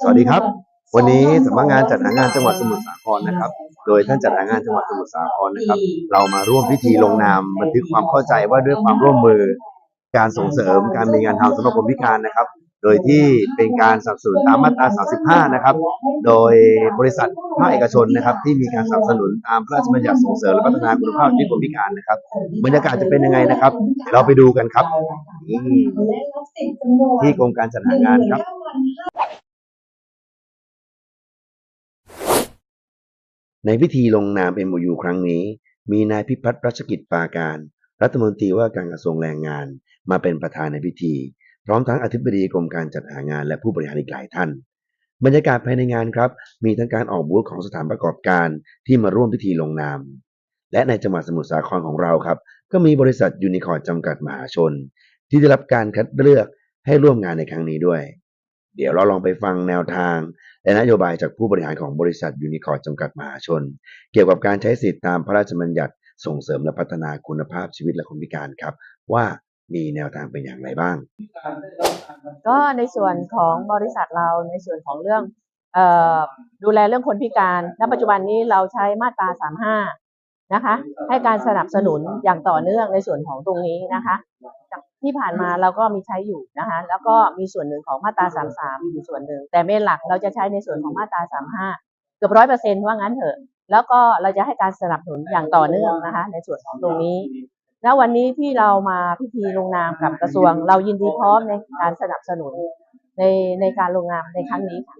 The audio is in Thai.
สวัสดีครับ วันนี้สำนักงานจัดหางานจังหวัดสมุทรสาครนะครับ โดยท่านจัดหางานจังหวัดสมุทรสาครนะครับ เรามาร่วมพิธีลงนามบันทึกความเข้าใจว่าด้วยความร่วมมือ การส่งเสริมการมีงานทำสำหรับคนพิการนะครับ โดยที่เป็นการสนับสนุนตามมาตรา 35 นะครับ โดยบริษัทภาคเอกชนนะครับ ที่มีการสนับสนุนตามพระราชบัญญัติส่งเสริมและพัฒนาคุณภาพชีวิตคนพิการนะครับบรรยากาศจะเป็นยังไงนะครับเดี๋ยวเราไปดูกันครับนี่ที่กรมการจัดหางานครับ ในพิธีลงนาม MOU ครั้งนี้ มีนายพิพัฒน์รัชกิจปาการ รัฐมนตรีว่าการกระทรวงแรงงาน มาเป็นประธานในพิธี พร้อมทั้งอธิบดีกรมการจัดหางานและผู้บริหารอีกหลายท่าน บรรยากาศภายในงานครับ มีทั้งการออกบูธของสถานประกอบการที่มาร่วมพิธีลงนาม และในจังหวัดสมุทรสาครของเราครับ ก็มีบริษัทยูนิคอร์จำกัดมหาชน ที่ได้รับการคัดเลือกให้ร่วมงานในครั้งนี้ด้วย เดี๋ยวเราลองไปฟังแนวทาง และนโยบายจากผู้บริหารของบริษัทยูนิคอร์จำกัดมหาชน เกี่ยวกับการใช้สิทธิตามพระราชบัญญัติส่งเสริมและพัฒนาคุณภาพชีวิตและคนพิการครับ ว่ามีแนวทางเป็นอย่างไรบ้าง ก็ในส่วนของบริษัทเราในส่วนของเรื่องออดูแลเรื่องคนพิการณปัจจุบันนี้เราใช้มาตรา 35 นะคะ ให้การสนับสนุนอย่างต่อเนื่องในส่วนของตรงนี้นะคะ ที่ผ่านมาเราก็มีใช้อยู่นะคะ แล้วก็มีส่วนหนึ่งของมาตรา 33 อยู่ส่วนหนึ่ง แต่เมนหลักเราจะใช้ในส่วนของมาตรา 35 เกือบร้อยเปอร์เซ็นต์ว่างั้นเถอะ แล้วก็เราจะให้การสนับสนุนอย่างต่อเนื่องนะคะ ในส่วนของตรงนี้แล้ววันนี้ที่เรามาพิธีลงนามกับกระทรวง เรายินดีพร้อมในการสนับสนุนในในการลงนามในครั้งนี้ค่ะ